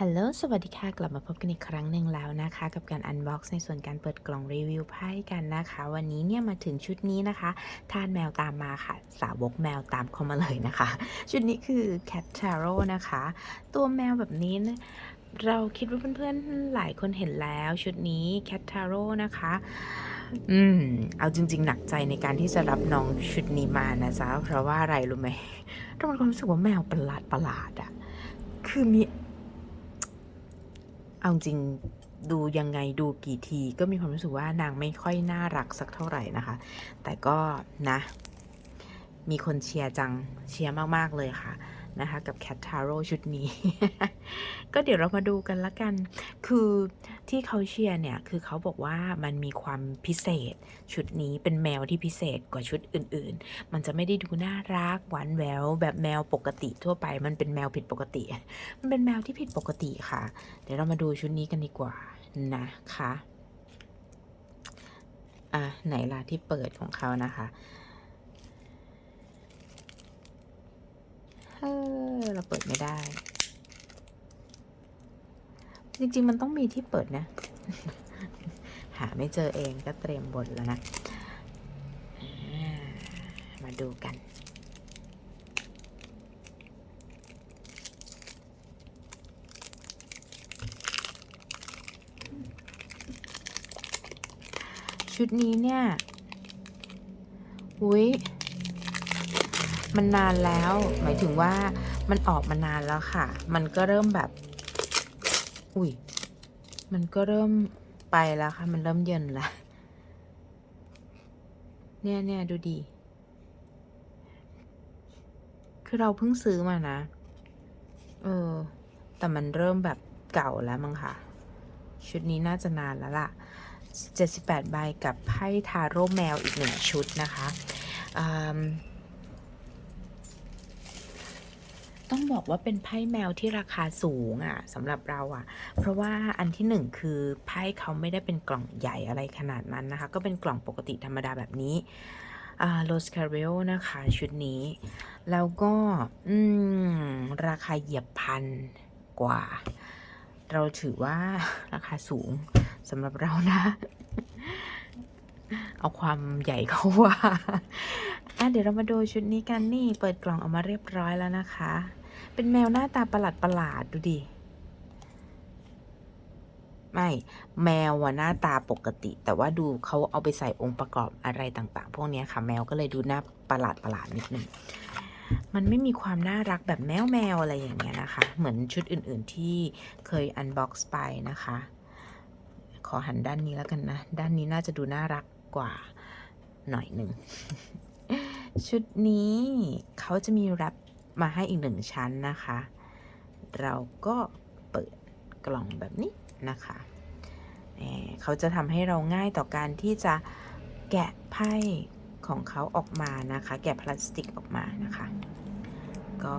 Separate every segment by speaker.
Speaker 1: ฮัลโหล สวัสดีค่ะ กลับมาพบกันอีกครั้งหนึ่งแล้วนะคะ กับการอันบ็อกซ์ในส่วนการเปิดกล่องรีวิวไพ่กันนะคะ วันนี้เนี่ยมาถึงชุดนี้นะคะ ทานแมวตามมาค่ะ สาวกแมวตามเข้ามาเลยนะคะ ชุดนี้คือ Cat Tarot นะคะ ตัวแมวแบบนี้นะเราคิดว่าเพื่อนๆ หลายคนเห็นแล้วชุดนี้ Cat Tarot นะคะ อืม เอาจริง ๆ หนักใจในการที่จะรับน้องชุดนี้มานะจ๊ะ เพราะว่าอะไรรู้ไหมเรามีความรู้สึกว่าแมวประหลาดประหลาดอะคือมี เอาจริงดูยังไงดูกี่ทีก็มีความรู้สึกว่านางไม่ค่อยน่ารักสักเท่าไหร่นะคะ แต่ก็นะ มีคนเชียร์จังเชียร์มาก ๆ เลยค่ะ นะคะกับ Cat Taro ชุดนี้ ก็เดี๋ยวเรามาดูกันละกัน คือที่เขาเชียร์เนี่ย คือเขาบอกว่ามันมีความพิเศษ ชุดนี้เป็นแมวที่พิเศษกว่าชุดอื่น ๆ มันจะไม่ได้ดูน่ารัก หวานแหววแบบแมวปกติทั่วไป มันเป็นแมวผิดปกติ มันเป็นแมวที่ผิดปกติค่ะ เดี๋ยวเรามาดูชุดนี้กันดีกว่านะคะ อะไหนล่ะที่เปิดของเขานะคะเออเราเปิดไม่ได้ จริง ๆ มันต้องมีที่เปิดนะ หาไม่เจอเองก็เตรียมบทแล้วนะ มาดูกันชุดนี้เนี่ย อุ้ย มันนานแล้ว หมายถึงว่า มันออกมานานแล้วค่ะ มันก็เริ่มแบบ อุ้ย มันก็เริ่มไปแล้วค่ะ มันเริ่มเย็นแล้วเนี่ยเนี่ยดูดี คือเราเพิ่งซื้อมานะ เออ แต่มันเริ่มแบบเก่าแล้วมั้งค่ะ ชุดนี้น่าจะนานแล้วล่ะ 78 ใบกับไพ่ทาโร่แมวอีกหนึ่งชุดนะคะอืม ต้องบอกว่าเป็นไพ่แมวที่ราคาสูงอะ่ะสำหรับเราอะ่ะ เพราะว่าอันที่หนึ่งคือไพ่เขาไม่ได้เป็นกล่องใหญ่อะไรขนาดนั้นนะคะ ก็เป็นกล่องปกติธรรมดาแบบนี้โรสคาร์เรลนะคะ ชุดนี้ แล้วก็ราคาเหยียบพันกว่า เราถือว่าราคาสูงสำหรับเรานะ เอาความใหญ่เขาว่า อะเดี๋ยวเรามาดูชุดนี้กันนี่เปิดกล่องออกมาเรียบร้อยแล้วนะคะ เป็นแมวหน้าตาประหลาดประหลาดดูดิไม่แมวอะหน้าตาปกติ แต่ว่าดูเขาเอาไปใส่องค์ประกอบอะไรต่างๆ พวกนี้ค่ะ แมวก็เลยดูหน้าประหลาดประหลาดนิดนึงมันไม่มีความน่ารักแบบแมวแมวอะไรอย่างเงี้ยนะคะ เหมือนชุดอื่นๆที่เคยอันบ็อกซ์ไปนะคะ ขอหันด้านนี้แล้วกันนะ ด้านนี้น่าจะดูน่ารักกว่าหน่อยหนึ่ง ชุดนี้เขาจะมีแรปมาให้อีกหนึ่งชั้นนะคะ เราก็เปิดกล่องแบบนี้นะคะเขาจะทำให้เราง่ายต่อการที่จะแกะไพ่ของเขาออกมานะคะ แกะพลาสติกออกมานะคะ ก็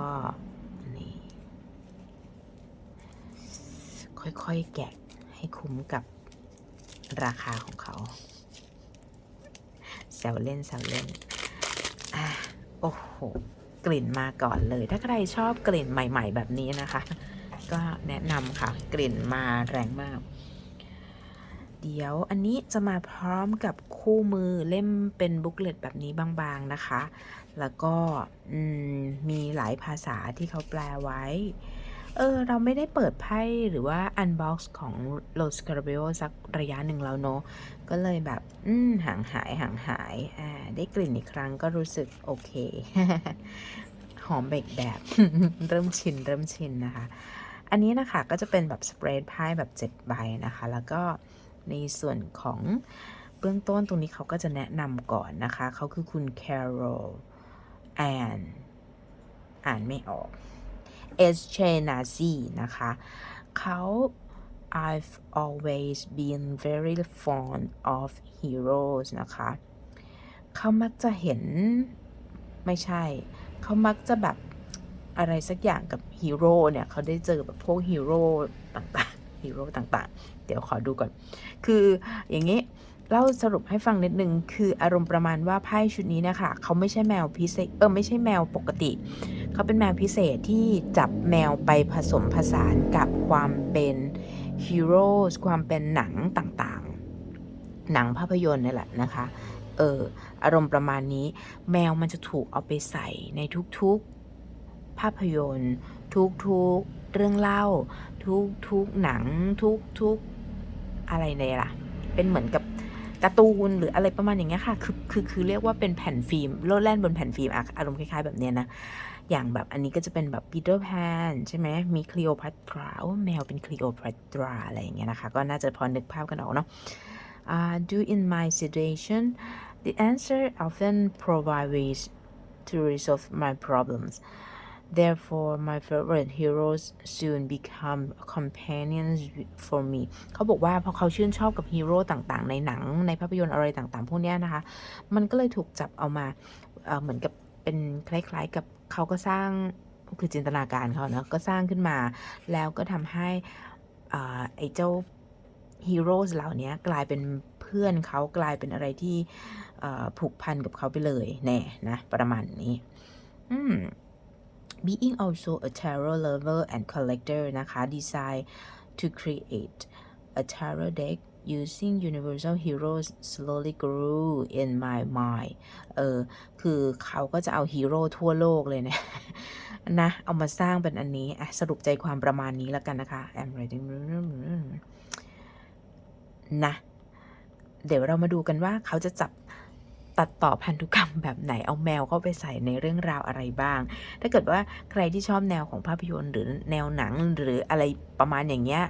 Speaker 1: นี่ค่อยๆแกะให้คุ้มกับราคาของเขาแซวเล่นแซวเล่น อะโอ้โห กลิ่นมาก่อนเลย ถ้าใครชอบกลิ่นใหม่ ๆ แบบนี้นะคะ ก็แนะนำค่ะ กลิ่นมาแรงมาก เดี๋ยวอันนี้จะมาพร้อมกับคู่มือเล่มเป็นบุ๊กเลตแบบนี้บางๆนะคะ แล้วก็มมีหลายภาษาที่เขาแปลไว้ เออเราไม่ได้เปิดไพ่หรือว่าอันบ็อกซ์ของ Los c a r a b e o สักระยะหนึ่งแล้วเนอะก็เลยแบบ อืมห่างหายห่างหายอ่าได้กลิ่นอีกครั้งก็รู้สึกโอเค หอมเบกแบบ เริ่มชินเริ่มชินนะคะ อันนี้นะคะก็จะเป็นแบบสเปรดไพ่แบบ 7 ใบนะคะ แล้วก็ในส่วนของเบื้องต้นตรงนี้เขาก็จะแนะนำก่อนนะคะ เขาคือคุณ Carol Ann อ่านไม่ออก S. c h e n a z i นะคะเขา I've always been very fond of heroes นะคะ เขามักจะเห็นไม่ใช่ เขามักจะแบบอะไรสักอย่างกับฮีโร่เนี่ย เขาได้เจอแบบพวกฮีโร่ต่างๆฮีโร่ต่างๆ เดี๋ยวขอดูก่อน คืออย่างนี้เล่าสรุปให้ฟังนิดนึง คืออารมณ์ประมาณว่าไพ่ชุดนี้นะคะ เขาไม่ใช่แมวพิเศษ เออ ไม่ใช่แมวปกติ เขาเป็นแมวพิเศษที่จับแมวไปผสมผสานกับความเป็นฮีโร่ความเป็นหนังต่างๆ หนังภาพยนตร์นี่แหละนะคะ เอออารมณ์ประมาณนี้ แมวมันจะถูกเอาไปใส่ในทุกๆภาพยนตร์ ทุกๆเรื่องเล่า ทุกๆหนังทุกๆอะไรเนี่ยล่ะ เป็นเหมือนกับ การ์ตูนหรืออะไรประมาณอย่างเงี้ยค่ะคือคือคือเรียกว่าเป็นแผ่นฟิล์มโลดแล่นบนแผ่นฟิล์มอารมณ์คล้ายๆแบบเนี้ยนะอย่างแบบอันนี้ก็จะเป็นแบบปีเตอร์แพนใช่ไหมมีคลีโอพัตราแมวเป็นคลีโอพัตราอะไรอย่างเงี้ยนะคะก็น่าจะพอนึกภาพกันออกเนาะ uh, do in my situation the answer often provide ways to resolve my problems therefore my favorite heroes soon become companions for me เขาบอกว่าพอเขาชื่นชอบกับฮีโร่ต่างๆ ในหนังในภาพยนตร์อะไรต่างๆ พวกนี้นะคะ มันก็เลยถูกจับเอามาเอ่อเหมือนกับเป็นคล้ายๆ กับเขาก็สร้างคือจินตนาการเขาเนาะก็สร้างขึ้นมา แล้วก็ทำให้อไอ้เจ้าฮีโร่เหล่านี้กลายเป็นเพื่อนเขากลายเป็นอะไรที่ผูกพันกับเขาไปเลยแน่นะประมาณนี้ อืม being also a tarot lover and collector นะคะ decide to create a tarot deck using universal heroes slowly grew in my mind เออ คือเขาก็จะเอาฮีโร่ทั่วโลกเลยเนี่ยนะ เอามาสร้างเป็นอันนี้สรุปใจความประมาณนี้แล้วกันนะคะ I'm writing นะ เดี๋ยวเรามาดูกันว่าเขาจะจับ ตัดต่อพันธุกรรมแบบไหนเอาแมวเข้าไปใส่ในเรื่องราวอะไรบ้าง ถ้าเกิดว่าใครที่ชอบแนวของภาพยนตร์ หรือแนวหนังหรืออะไรประมาณอย่างเงี้ย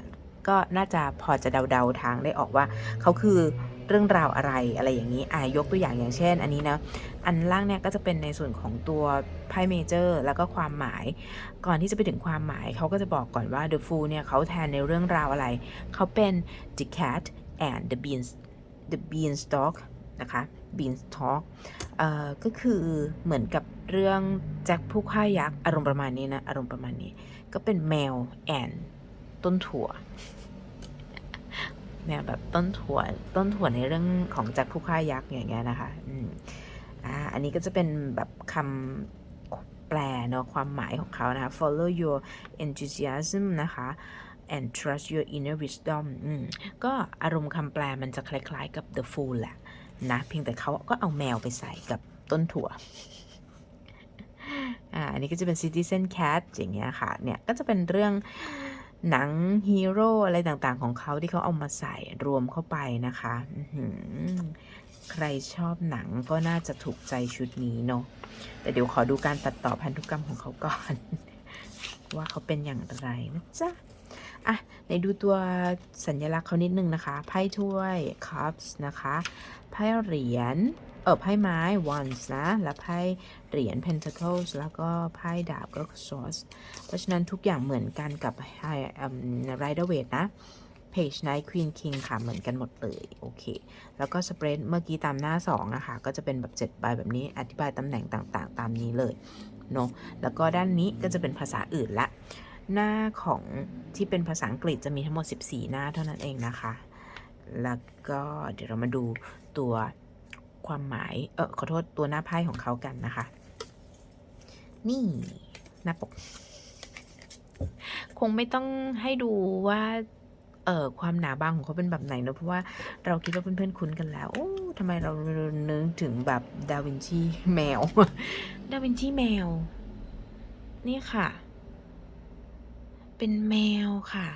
Speaker 1: ก็น่าจะพอจะเดาๆทางได้ออกว่าเขาคือเรื่องราวอะไรอะไรอย่างนี้อ่ายกตัวอย่างอย่างเช่น อันนี้นะอันล่างเนี่ยก็จะเป็นในส่วนของตัวไพ่เมเจอร์แล้วก็ความหมาย ก่อนที่จะไปถึงความหมายเขาก็จะบอกก่อนว่า The Fool เนี่ยเขาแทนในเรื่องราวอะไร เขาเป็น The Cat and the Beans the Beanstalk นะคะ Beanstalk เอ่อก็คือเหมือนกับเรื่องแจ็คผู้ฆ่ายักษ์อารมณ์ประมาณนี้นะ อารมณ์ประมาณนี้ ก็เป็นแมวแอนต้นถั่วแนวแบบต้นถั่วต้นถั่วในเรื่องของแจ็คผู้ฆ่ายักษ์อย่างเงี้ยนะคะอืมอ่าอันนี้ก็จะเป็นแบบคำแปลเนาะความหมายของเขานะคะ follow your enthusiasm นะคะ and trust your inner wisdom อืมก็อารมณ์คำแปลมันจะคล้ายๆกับ the fool แหละ นะเพียงแต่เขาก็เอาแมวไปใส่กับต้นถั่วอ่าอันนี้ก็จะเป็น citizen cat อย่างเงี้ยค่ะ เนี่ยก็จะเป็นเรื่องหนังฮีโร่อะไรต่างๆ ของเขาที่เขาเอามาใส่รวมเข้าไปนะคะ ใครชอบหนังก็น่าจะถูกใจชุดนี้เนาะ แต่เดี๋ยวขอดูการตัดต่อพันธุกรรมของเขาก่อน ว่าเขาเป็นอย่างไรนะจ๊ะ อะในดูตัวสัญลักษณ์เขานิดนึงนะคะ ไพ่ถ้วย cups นะคะ ไพ่เหรียญ เออไพ่ไม้ wands นะ และไพ่เหรียญ pentacles แล้วก็ไพ่ดาบก็ swords เพราะฉะนั้นทุกอย่างเหมือนกันกับไพ่ rider waite นะ page knight queen king ค่ะ เหมือนกันหมดเลย โอเค แล้วก็ spread เมื่อกี้ตามหน้า2นะคะ ก็จะเป็นแบบ 7 ใบแบบนี้ อธิบายตำแหน่งต่างๆ ตามนี้เลยเนาะแล้วก็ด้านนี้ก็จะเป็นภาษาอื่นละ หน้าของที่เป็นภาษาอังกฤษจะมีทั้งหมด 14 หน้าเท่านั้นเองนะคะ แล้วก็เดี๋ยวเรามาดูตัวความหมาย เออขอโทษตัวหน้าไพ่ของเขากันนะคะ นี่หน้าปก คงไม่ต้องให้ดูว่า เอ่อความหนาบางของเขาเป็นแบบไหนเนอะเพราะว่าเราคิดว่าเพื่อนๆคุ้นกันแล้วโอ้ทำไมเรานึกถึงแบบดาวินชีแมว ดาวินชีแมว นี่ค่ะ เป็นแมวค่ะ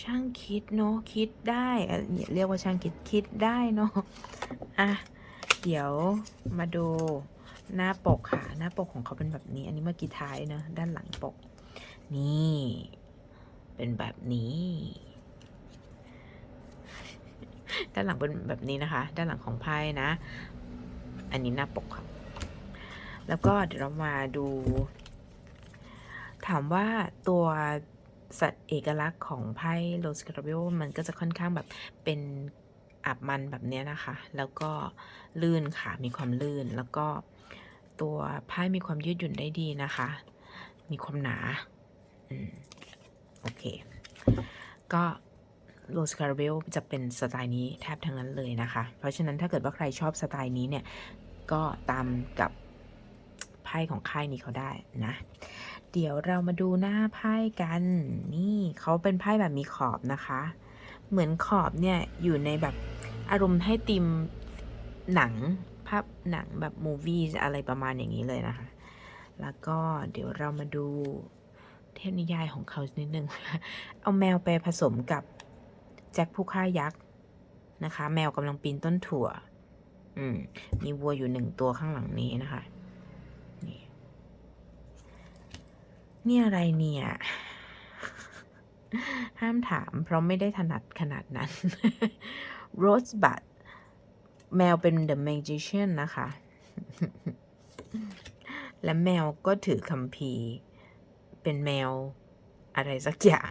Speaker 1: ช่างคิดเนาะคิดได้เอ่อเรียกว่าช่างคิดคิดได้เนาะอะเดี๋ยวมาดูหน้าปกค่ะ หน้าปกของเขาเป็นแบบนี้ อันนี้เมื่อกี้ท้ายเนอะด้านหลังปก นี่ เป็นแบบนี้ ด้านหลังเป็นแบบนี้นะคะ ด้านหลังของไพ่นะ อันนี้หน้าปกค่ะ แล้วก็เดี๋ยวเรามาดู ถามว่าตัวสัตว์เอกลักษณ์ของไพ่โรสคาราเบลมันก็จะค่อนข้างแบบเป็นอับมันแบบเนี้ยนะคะ แล้วก็ลื่นค่ะ มีความลื่น แล้วก็ตัวไพ่มีความยืดหยุ่นได้ดีนะคะ มีความหนา อืม โอเค ก็โรสคาร์เบลจะเป็นสไตล์นี้แทบทั้งนั้นเลยนะคะ เพราะฉะนั้นถ้าเกิดว่าใครชอบสไตล์นี้เนี่ย ก็ตามกับไพ่ของค่ายนี้เขาได้นะ เดี๋ยวเรามาดูหน้าไพ่กัน นี่เขาเป็นไพ่แบบมีขอบนะคะ เหมือนขอบเนี่ยอยู่ในแบบอารมณ์ให้ตีมหนังภาพหนังแบบมูวี่อะไรประมาณอย่างนี้เลยนะคะ แล้วก็เดี๋ยวเรามาดูเทพนิยายของเขานิดนึง เอาแมวไปผสมกับแจ็คผู้ฆ่ายักษ์นะคะ แมวกำลังปีนต้นถั่ว อืม มีวัวอยู่หนึ่งตัวข้างหลังนี้นะคะ นี่ นี่อะไรเนี่ย ห้ามถาม เพราะไม่ได้ถนัดขนาดนั้น Rosebud แมวเป็น The Magician นะคะ และแมวก็ถือคัมภีร์เป็นแมวอะไรสักอย่าง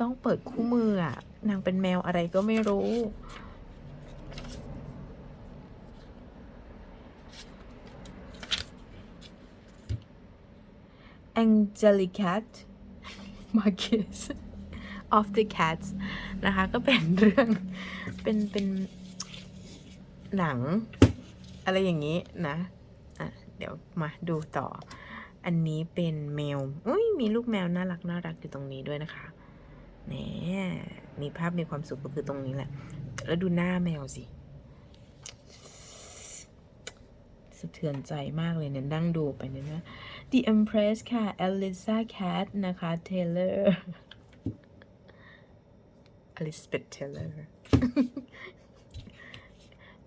Speaker 1: ต้องเปิดคู่มืออะนางเป็นแมวอะไรก็ไม่รู้ Angelicat Marquis of the Cats นะคะ ก็เป็นเรื่อง เป็น เป็นหนัง อะไรอย่างนี้นะอะเดี๋ยวมาดูต่อ อันนี้เป็นแมว อุ้ยมีลูกแมวน่ารักน่ารักอยู่ตรงนี้ด้วยนะคะแหมมีภาพมีความสุขก็คือตรงนี้แหละ แล้วดูหน้าแมวสิ สะเทือนใจมากเลยเนี่ยนั่งดูไปเนี่ยนะ The Empress ค่ะ Elisa Cat นะคะ Taylor Elizabeth Taylor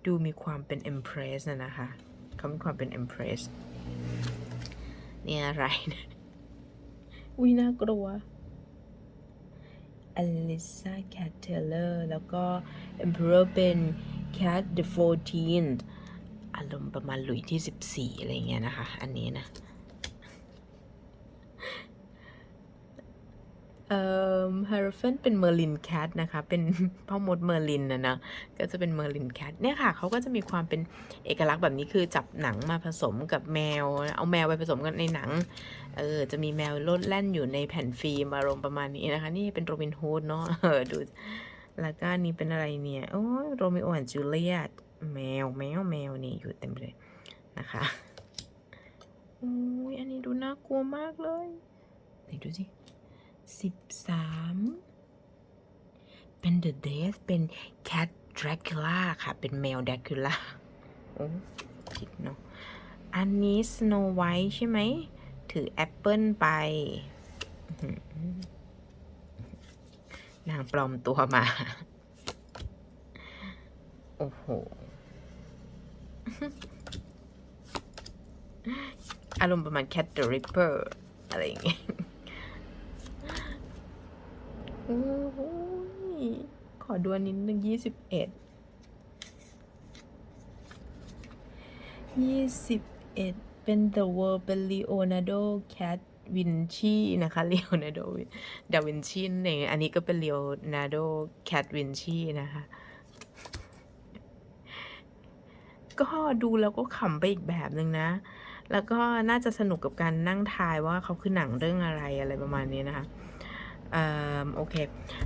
Speaker 1: ดูมีความเป็น Empress นะนะคะเขามีความเป็น Empress นี่อะไรนะอุ้ยน่ากลัว Elisa Cat Taylor แล้วก็ Emperor เป็น Cat the 14th อารมณ์ประมาณหลุยที่14อะไรเงี้ยนะคะ อันนี้นะ เอ่อฮาร์เฟนเป็นเมอร์ลินแคทนะคะ เป็นพ่อมดเมอร์ลินนะนะ ก็จะเป็นเมอร์ลินแคทเนี่ยค่ะ เขาก็จะมีความเป็นเอกลักษณ์แบบนี้คือจับหนังมาผสมกับแมว เอาแมวไปผสมกันในหนัง เออ จะมีแมวโลดแล่นอยู่ในแผ่นฟิล์มอารมณ์ประมาณนี้นะคะ นี่เป็นโรบินฮูดเนาะ เออ ดู แล้วก็นนี้เป็นอะไรเนี่ย โอ้โรมิโอและจูเลียต แมวแมวแมวนี่อยู่เต็มเลยนะคะโอ้ยอันนี้ดูน่ากลัวมากเลยไหนดูสิสิบสามเป็น The Death เป็น Cat Dracula ค่ะ เป็นแมว Dracula โอ้ผิดเนาะอันนี้ Snow White ใช่ไหม ถือแอปเปิลไป นางปลอมตัวมา โอ้โห อารมณ์ประมาณ Cat the Ripper อะไรอย่างเงี้ยโอ้ยขอดูนนิดนึงยี่สิบเอ็ด ยี่สิบเอ็ดเป็น The World เป็น Leonardo Cat Vinci นะคะ Leonardo da Vinci นั่นเองอันนี้ก็เป็น Leonardo Cat Vinci นะคะ ก็ดูแล้วก็ขำไปอีกแบบหนึ่งนะ แล้วก็น่าจะสนุกกับการนั่งทายว่าเขาคือหนังเรื่องอะไรอะไรประมาณนี้นะคะอ่อโอเค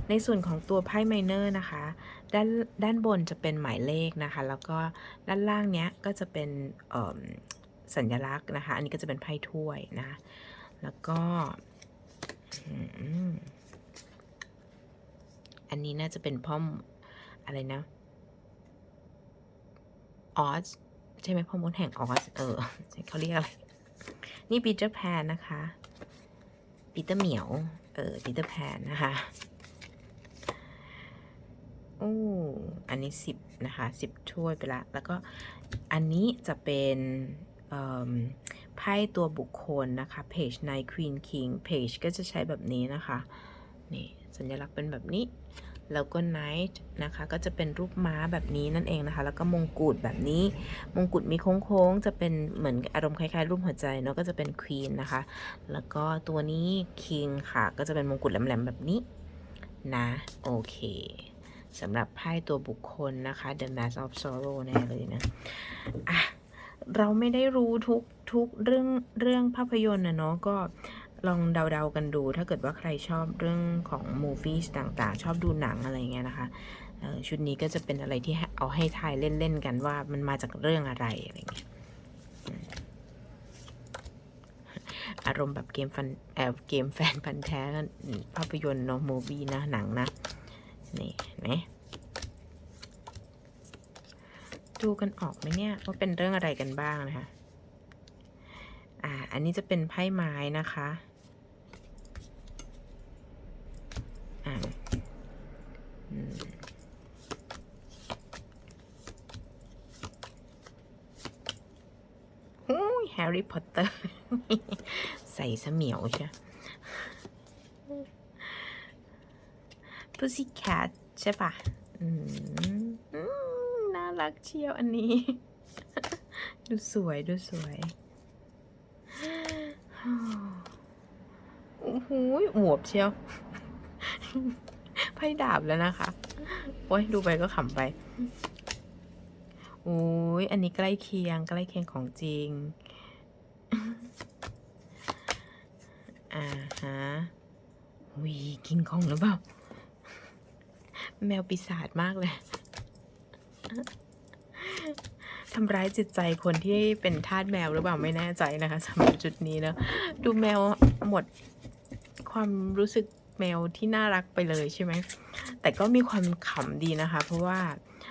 Speaker 1: ในส่วนของตัวไพ่ไมเนอร์นะคะ ด้านด้านบนจะเป็นหมายเลขนะคะ แล้วก็ด้านล่างเนี้ยก็จะเป็นเอิ่มสัญลักษณ์นะคะ อันนี้ก็จะเป็นไพ่ถ้วยนะ แล้วก็อันนี้น่าจะเป็นพ่อมอะไรนะ ออสใช่ไหมพ่อมดแห่งออสเออเขาเรียกอะไร นี่ปีเตอร์แพนนะคะปีเตอร์เหมียว เออปีเตอร์แพนนะคะโอ้อันนี้สิบนะคะสิบถ้วยไปละ แล้วก็อันนี้จะเป็นไพ่ตัวบุคคลนะคะ page nine queen king page ก็จะใช้แบบนี้นะคะ นี่ สัญลักษณ์เป็นแบบนี้ แล้วก็ knight นะคะก็จะเป็นรูปม้าแบบนี้นั่นเองนะคะ แล้วก็มงกุฎแบบนี้ มงกุฎมีโค้งๆ จะเป็นเหมือนอารมณ์คล้ายๆ รูปหัวใจเนาะก็จะเป็น queen นะคะ แล้วก็ตัวนี้ king ค่ะ ก็จะเป็นมงกุฎแหลมๆแบบนี้นะโอเคสำหรับไพ่ตัวบุคคลนะคะ The Mask of Sorrow แน่เลยนะอะเราไม่ได้รู้ทุกทุกเรื่องเรื่องภาพยนตร์นะเนาะก็ ลองเดาๆกันดู ถ้าเกิดว่าใครชอบเรื่องของมูฟี่ต่างๆ ชอบดูหนังอะไรเงี้ยนะคะชุดนี้ก็จะเป็นอะไรที่เอาให้ทายเล่น ๆ กันว่ามันมาจากเรื่องอะไรอะไรเงี้ยอารมณ์แบบเกมฟันแอบเกมแฟนพันธ์แท้ภาพยนตร์เนาะมูวี่นะหนังนะ นี่เห็นไหมดูกันออกไหมเนี่ยว่าเป็นเรื่องอะไรกันบ้างนะคะ อ่า อันนี้จะเป็นไพ่ไม้นะคะ หุ้ยแฮร์รี่พอตเตอร์ ใส่เสมียวใช่ Pussy Cat ใช่ปะน่ารักเชียวอันนี้ ดูสวยดูสวยโอ้โหอวบเชียว ไพ่ดาบแล้วนะคะ โอ้ยดูไปก็ขำไปโอ้ยอันนี้ใกล้เคียง ใกล้เคียงของจริง อ่าฮะวีกิงคองหรือเปล่า แมวปีศาจมากเลยทำร้ายจิตใจคนที่เป็นทาสแมวหรือเปล่าไม่แน่ใจนะคะสำหรับจุดนี้นะ ดูแมวหมดความรู้สึก แมวที่น่ารักไปเลยใช่ไหม แต่ก็มีความขำดีนะคะ เพราะว่า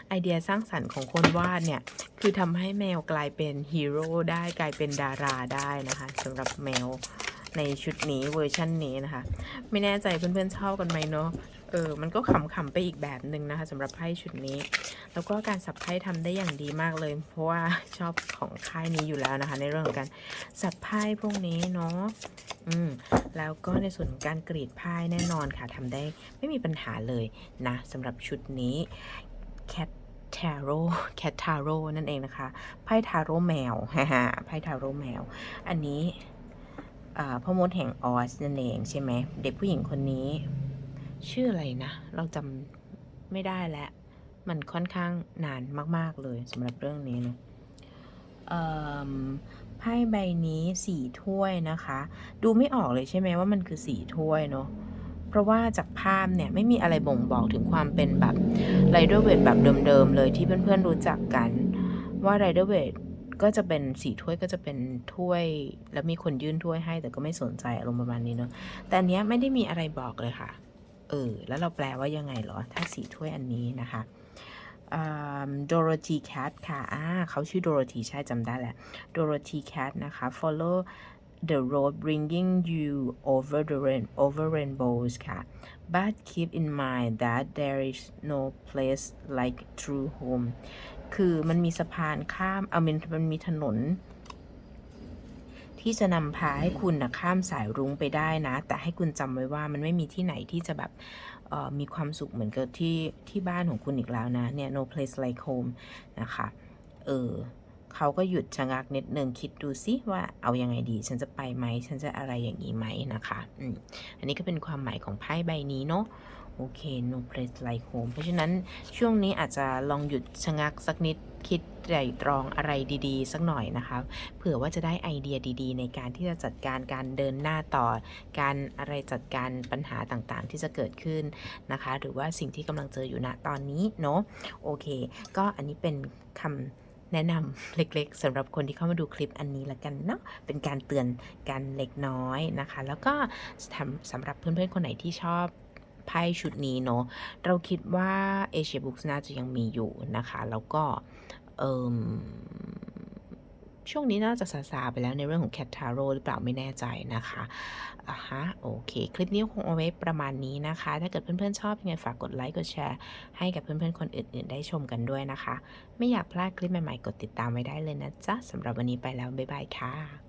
Speaker 1: ไอเดียสร้างสรรค์ของคนวาดเนี่ย คือทำให้แมวกลายเป็นฮีโร่ได้กลายเป็นดาราได้นะคะสำหรับแมวในชุดนี้เวอร์ชันนี้นะคะ ไม่แน่ใจเพื่อนๆชอบกันไหมเนาะ เออ มันก็ขำๆไปอีกแบบหนึ่งนะคะสำหรับไพ่ชุดนี้ แล้วก็การสับไพ่ทำได้อย่างดีมากเลย เพราะว่าชอบของค่ายนี้อยู่แล้วนะคะ ในเรื่องของการสับไพ่พวกนี้เนาะอืมแล้วก็ในส่วนของการกรีดไพ่แน่นอนค่ะทำได้ไม่มีปัญหาเลยนะสำหรับชุดนี้ Cat Tarot Cat Tarot นั่นเองนะคะ ไพ่ทาโร่แมวฮ่าฮ่าไพ่ทาโร่แมว อันนี้พ่อมดแห่งออสนั่นเองใช่ไหม เด็กผู้หญิงคนนี้ ชื่ออะไรนะ เราจำไม่ได้แล้ว มันค่อนข้างนานมาก ๆ เลยสำหรับเรื่องนี้เนาะไพ่ใบนี้สี่ถ้วยนะคะ ดูไม่ออกเลยใช่ไหมว่ามันคือสี่ถ้วยเนาะเพราะว่าจากภาพเนี่ยไม่มีอะไรบ่งบอกถึงความเป็นแบบไรเดอร์เวทแบบเดิม ๆ เลยที่เพื่อนๆรู้จักกัน ว่าไรเดอร์เวทก็จะเป็นสีถ้วยก็จะเป็นถ้วย แล้วมีคนยื่นถ้วยให้แต่ก็ไม่สนใจอารมณ์ประมาณนี้เนาะแต่อันเนี้ยไม่ได้มีอะไรบอกเลยค่ะ เออ แล้วเราแปลว่ายังไงหรอ ถ้าสีถ้วยอันนี้นะคะโดโรธีแคทค่ะอ่าเขาชื่อโดโรธีใช่จำได้แหละโดโรธีแคทนะคะ follow the road bringing you over the rain over rainbows ค่ะ but keep in mind that there is no place like true home คือมันมีสะพานข้าม เอามันมันมีถนน ที่จะนำพาให้คุณนะข้ามสายรุ้งไปได้นะ แต่ให้คุณจำไว้ว่ามันไม่มีที่ไหนที่จะแบบมีความสุขเหมือนกับที่ที่บ้านของคุณอีกแล้วนะเนี่ย no place like home นะคะเออเขาก็หยุดชะงักนิดนึงคิดดูซิว่าเอายังไงดี ฉันจะไปไหม ฉันจะอะไรอย่างนี้ไหมนะคะ อืมอันนี้ก็เป็นความหมายของไพ่ใบนี้เนาะ โอเค no place like home เพราะฉะนั้นช่วงนี้อาจจะลองหยุดชะงักสักนิดคิดไตร่ตรองอะไรดีๆ สักหน่อยนะคะเผื่อว่าจะได้ไอเดียดีๆ ในการที่จะจัดการการเดินหน้าต่อ การอะไรจัดการปัญหาต่างๆ ที่จะเกิดขึ้นนะคะ หรือว่าสิ่งที่กำลังเจออยู่ณตอนนี้เนาะโอเค ก็อันนี้เป็นคำแนะนำเล็กๆสำหรับคนที่เข้ามาดูคลิปอันนี้ละกันเนาะเป็นการเตือนกันเล็กน้อยนะคะ แล้วก็สำสำหรับเพื่อนๆคนไหนที่ชอบ ไพ่ชุดนี้เนาะเราคิดว่า Asia Books น่าจะยังมีอยู่นะคะ แล้วก็เช่วงนี้น่าจะซาซาไปแล้วในเรื่องของ Cat Tarot หรือเปล่าไม่แน่ใจนะคะอะฮะโอเค คลิปนี้คงเอาไว้ประมาณนี้นะคะ ถ้าเกิดเพื่อนๆชอบยังไงฝากกดไลค์กดแชร์ให้กับเพื่อนๆคนอื่นๆ ได้ชมกันด้วยนะคะ ไม่อยากพลาดคลิปใหม่ๆ กดติดตามไว้ได้เลยนะจ๊ะสำหรับวันนี้ไปแล้ว บ๊ายบายค่ะ